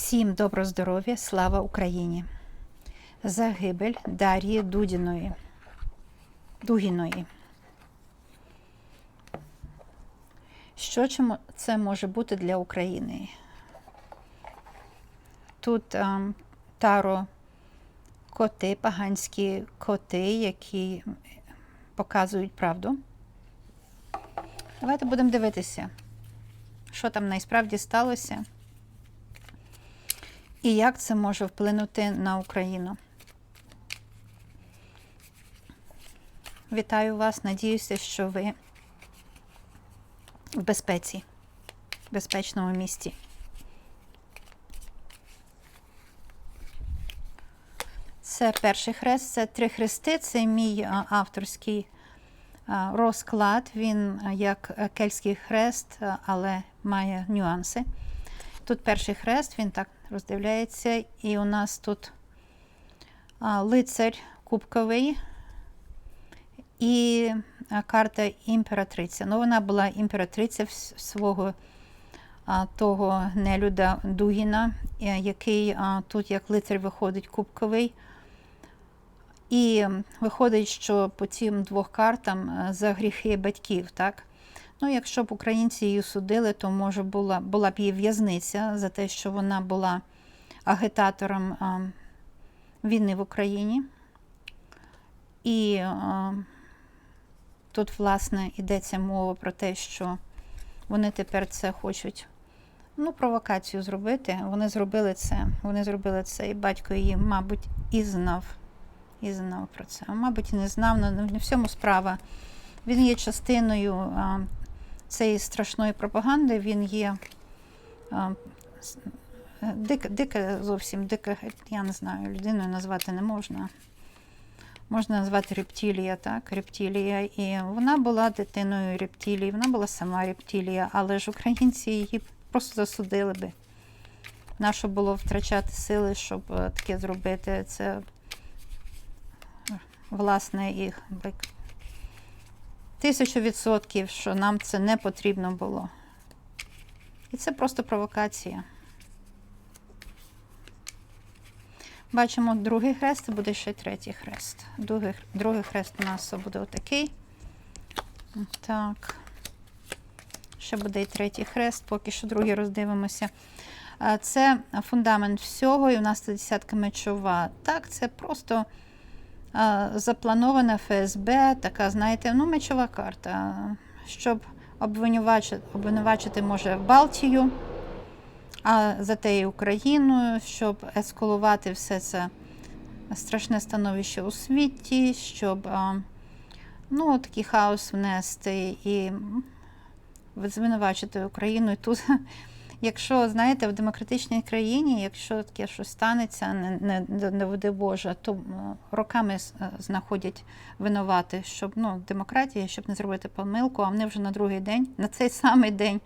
Всім добро здоров'я, слава Україні! Загибель Дар'ї Дудіної. Дугіної. Що чому це може бути для України? Тут ем, таро коти, поганські коти, які показують правду. Давайте будемо дивитися, що там насправді сталося і як це може вплинути на Україну. Вітаю вас, надіюся, що ви в безпеці, в безпечному місті. Це перший хрест, це три хрести, це мій авторський розклад. Він як кельтський хрест, але має нюанси. Тут перший хрест, він так роздивляється, і у нас тут а, лицар кубковий і карта імператриця. Ну, вона була імператриця свого а, того нелюда Дугіна, е, який а, тут як лицар виходить кубковий. І виходить, що по цим двох картам е, за гріхи батьків, так? Ну, якщо б українці її судили, то може була, була б її в'язниця за те, що вона була агітатором а, війни в Україні. І а, тут, власне, йдеться мова про те, що вони тепер це хочуть ну, провокацію зробити. Вони зробили це. Вони зробили це, і батько її, мабуть, і знав. І знав про це. Мабуть, і не знав, але не в цьому справа. Він є частиною а, цієї страшної пропаганди, він є е, дика, дика зовсім дика, я не знаю, людиною назвати не можна. Можна назвати рептилія, так, рептилія. І вона була дитиною рептилії, вона була сама рептилія, але ж українці її просто засудили би. Нащо було втрачати сили, щоб е, таке зробити? Це власне їх як тисячу відсотків, що нам це не потрібно було. І це просто провокація. Бачимо другий хрест, і буде ще третій хрест. Другий, другий хрест у нас буде отакий. Так. Ще буде і третій хрест, поки що другий роздивимося. Це фундамент всього, і у нас це десятка мечова. Так, це просто запланована ФСБ, така, знаєте, ну, мечова карта, щоб обвинувачити, обвинувачити може Балтію, а зате і Україну, щоб ескалувати все це страшне становище у світі, щоб ну, такий хаос внести і звинувачити Україну. І тут, якщо, знаєте, в демократичній країні, якщо таке щось станеться, не, не, не, води Божа, то роками е, знаходять винувати, щоб ну, демократія, щоб не зробити помилку, а вони вже на другий день, на цей самий день,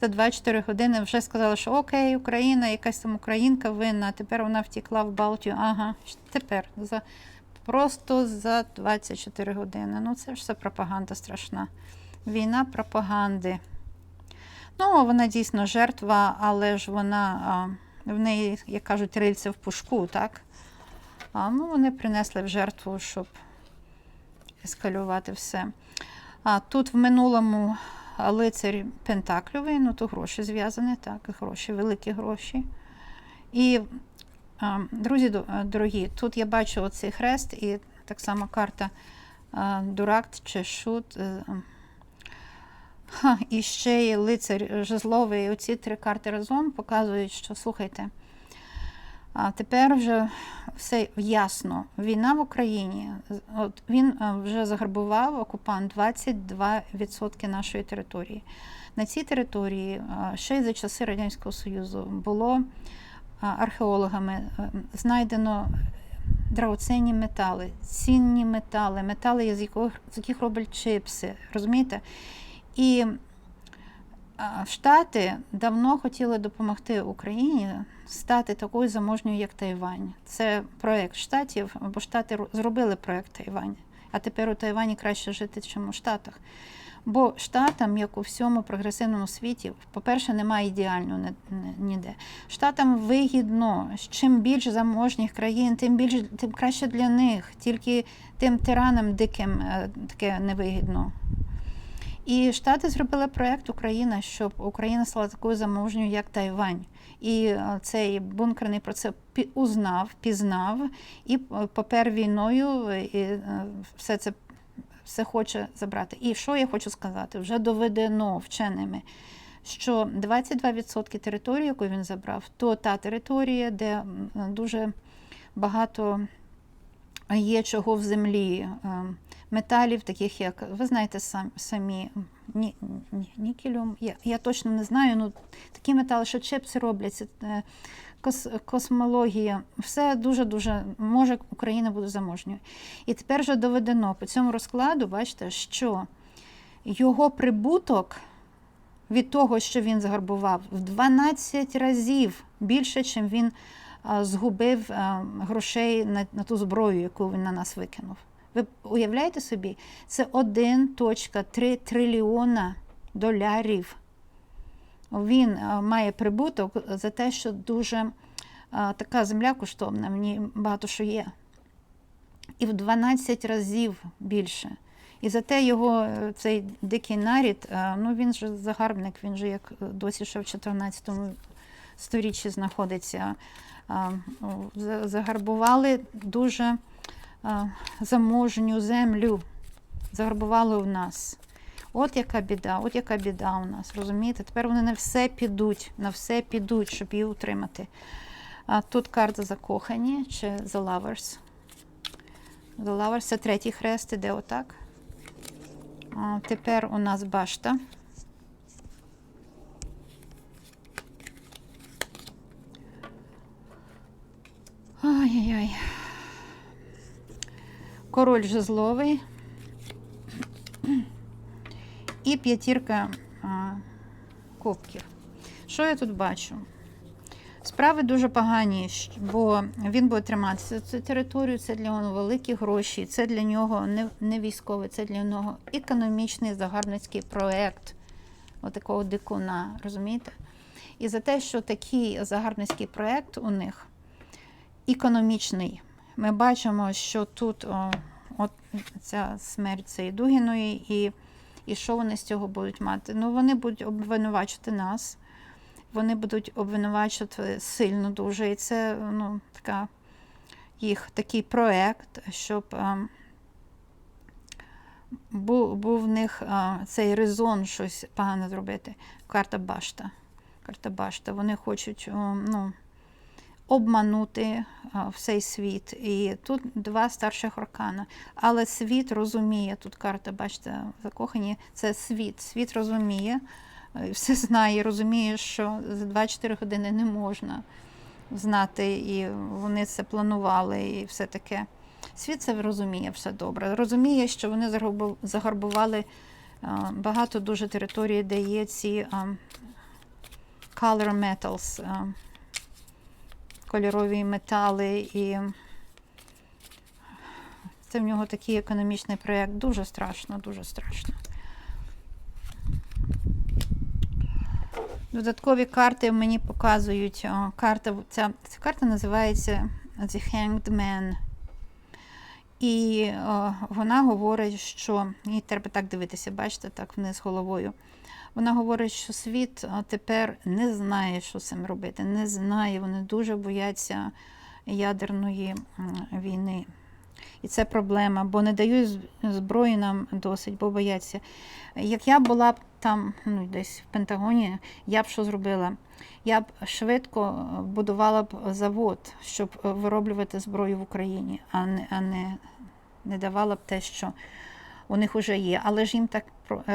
за 24 години вже сказали, що окей, Україна, якась там українка винна, тепер вона втекла в Балтію. Ага, тепер за просто за 24 години. Ну це ж все пропаганда страшна. Війна пропаганди. Ну, вона дійсно жертва, але ж вона в неї, як кажуть, рильце в пушку, так? А, ну, вони принесли в жертву, щоб ескалювати все. А тут в минулому лицар Пентакльовий, ну то гроші зв'язані, так, гроші, великі гроші. І, друзі дорогі, тут я бачу оцей хрест і так само карта а, Дурак чи Шут. Е, Ха, і ще й лицар жезловий. Оці три карти разом показують, що слухайте. А тепер вже все ясно. Війна в Україні. От він вже заграбував окупант 22% нашої території. На цій території ще й за часи Радянського Союзу було археологами е, знайдено драгоценні метали, цінні метали, метали, з яких роблять чипси. Розумієте? І а, Штати давно хотіли допомогти Україні стати такою заможньою, як Тайвань. Це проєкт Штатів, бо Штати зробили проєкт Тайвань. А тепер у Тайвані краще жити, ніж у Штатах. Бо штатам, як у всьому прогресивному світі, по-перше, немає ідеального ні- ні- ніде. Штатам вигідно, чим більше заможніх країн, тим більше, тим краще для них. Тільки тим тиранам диким е, таке невигідно. І Штати зробили проект Україна, щоб Україна стала такою заможньою, як Тайвань. І е, цей бункерний процес узнав, пізнав і е, попер війною, е, і все це все хоче забрати. І що я хочу сказати? Вже доведено вченими, що 22% території, яку він забрав, то та територія, де дуже багато є чого в землі, е, металів, таких як, ви знаєте сам, самі, ні, ні, нікелю, я, я точно не знаю, ну такі метали, що чипси робляться, е, кос, космологія, все дуже-дуже може Україна буде заможньою. І тепер вже доведено по цьому розкладу, бачите, що його прибуток від того, що він загарбував, в 12 разів більше, чим він згубив а, грошей на ту зброю, яку він на нас викинув. Ви уявляєте собі, це 1,3 трильйона долярів. Він має прибуток за те, що дуже така земля коштовна, ній багато що є. І в 12 разів більше. І зате його е, цей дикий нарід, е, ну він же загарбник, він же як досі ще в 14 сторіччі знаходиться. Загарбували дуже заможню землю. Загарбували у нас. От яка біда, от яка біда у нас, розумієте? Тепер вони на все підуть, на все підуть, щоб її утримати. А тут карта закохані чи The Lovers. The Lovers це третій хрест, іде отак. А, тепер у нас башта. Ай-яй-яй. Король жезловий. І п'ятірка кубків. Що я тут бачу? Справи дуже погані, бо він буде триматися цю територію, це для нього великі гроші, це для нього не, не військовий, це для нього економічний загарбницький проект отакого дикуна, розумієте? І за те, що такий загарбницький проект у них економічний, ми бачимо, що тут о, от ця смерть цієї Дугіної, і, і що вони з цього будуть мати? Ну, вони будуть обвинувачувати нас вони будуть обвинувачувати сильно дуже. І це ну, така їх такий проект, щоб ем, був, був в них а, цей резон щось погане зробити. Карта башта. Карта башта. Вони хочуть о, ну, обманути всей світ. І тут два старших аркана. Але світ розуміє, тут карта, бачите, закохані, це світ. Світ розуміє, е, все знає, розуміє, що за 24 години не можна знати, і вони це планували, і все таке. Світ це розуміє все добре. Розуміє, що вони загарбували багато дуже території, де є ці а, color metals, а, кольорові метали, і це в нього такий економічний проєкт. Дуже страшно, дуже страшно. Додаткові карти мені показують. Карта, ця, ця карта називається The Hanged Man. І е, вона говорить, що їй треба так дивитися, бачите, так вниз головою. Вона говорить, що світ тепер не знає, що з цим робити. Не знає. Вони дуже бояться ядерної війни. І це проблема, бо не дають зброї нам досить, бо бояться. Як я була б там, ну десь в Пентагоні, я б що зробила? Я б швидко е, будувала б завод, щоб е, вироблювати зброю в Україні, а не, а не, не давала б те, що у них вже є. Але ж їм так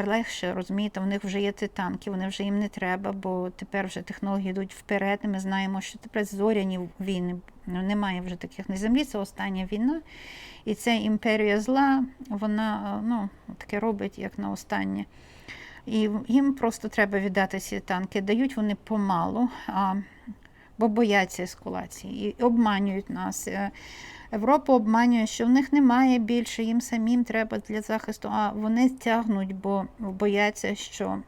легше, розумієте, у них вже є ті танки, вони вже їм не треба, бо тепер вже технології йдуть вперед, і ми знаємо, що тепер зоряні війни. Ну, немає вже таких на землі, це остання війна. І ця імперія зла, вона ну, таке робить, як на останнє. І їм просто треба віддати ці танки. Дають вони помалу. А бо бояться ескалації і обманюють нас. Європа обманює, що в них немає більше, їм самим треба для захисту, а вони тягнуть, бо бояться, що.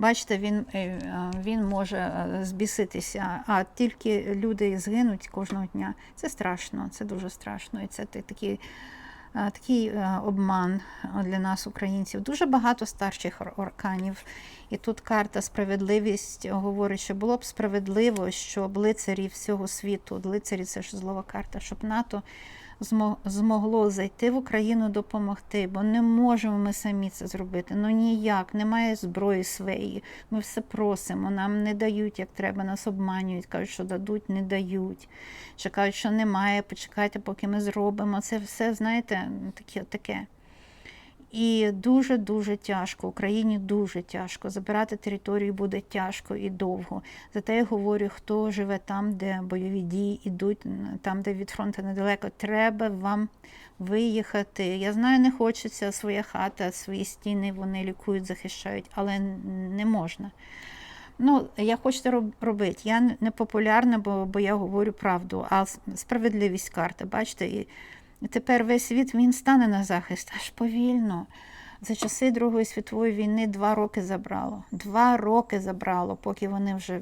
Бачите, він, е, е, він може е, збіситися, а тільки люди згинуть кожного дня. Це страшно, це дуже страшно. І це такий, такий обман для нас, українців. Дуже багато старших арканів. І тут карта справедливість говорить, що було б справедливо, щоб лицарі всього світу, лицарі це ж злова карта, щоб НАТО змо- змогло зайти в Україну допомогти, бо не можемо ми самі це зробити. Ну ніяк, немає зброї своєї. Ми все просимо, нам не дають, як треба, нас обманюють, кажуть, що дадуть, не дають. Ще кажуть, що немає, почекайте, поки ми зробимо. Це все, знаєте, таке. таке. І дуже-дуже тяжко. Україні дуже тяжко. Забирати територію буде тяжко і довго. Зате я говорю, хто живе там, де бойові дії йдуть, там, де від фронту недалеко, треба вам виїхати. Я знаю, не хочеться своя хата, свої стіни вони лікують, захищають, але не можна. Ну, я хочу це робити. Я не популярна, бо, бо я говорю правду, а справедливість карти, бачите, і тепер весь світ він стане на захист аж повільно. За часи Другої світової війни два роки забрало. Два роки забрало, поки вони вже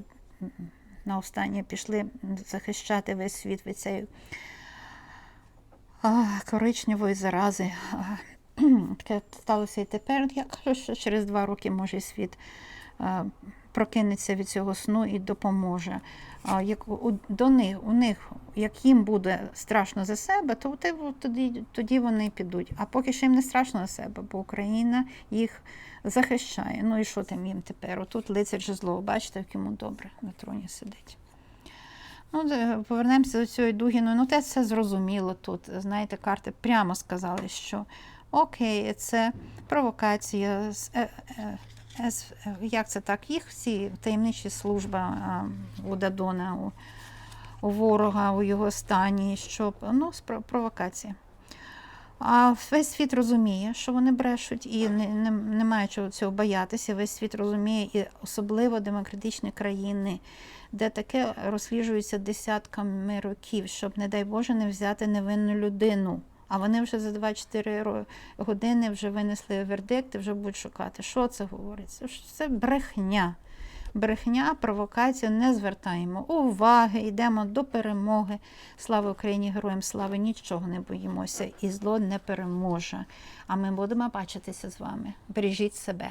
на останнє пішли захищати весь світ від цієї коричневої зарази. Таке сталося і тепер. Я кажу, що через два роки може світ прокинеться від цього сну і допоможе. Як у, до них, у них, як їм буде страшно за себе, то тоді, тоді вони підуть. А поки що їм не страшно за себе, бо Україна їх захищає. Ну і що там їм тепер? Отут лицар жезлов, бачите, як йому добре на троні сидить. Ну, повернемося до цієї Дугіної. Ну, те все зрозуміло тут. Знаєте, карти прямо сказали, що окей, це провокація. Е- е- е, як це так? Їх всі таємничі служба у Дадона, у, у ворога, у його стані, щоб ну, провокація. А весь світ розуміє, що вони брешуть, і не, не, немає чого цього боятися. Весь світ розуміє, і особливо демократичні країни, де таке розсліджується десятками років, щоб, не дай Боже, не взяти невинну людину. А вони вже за 2-4 години вже винесли вердикт і вже будуть шукати. Що це говорить? Це брехня. Брехня, провокація, не звертаємо уваги, йдемо до перемоги. Слава Україні, героям слави, нічого не боїмося, і зло не переможе. А ми будемо бачитися з вами. Бережіть себе.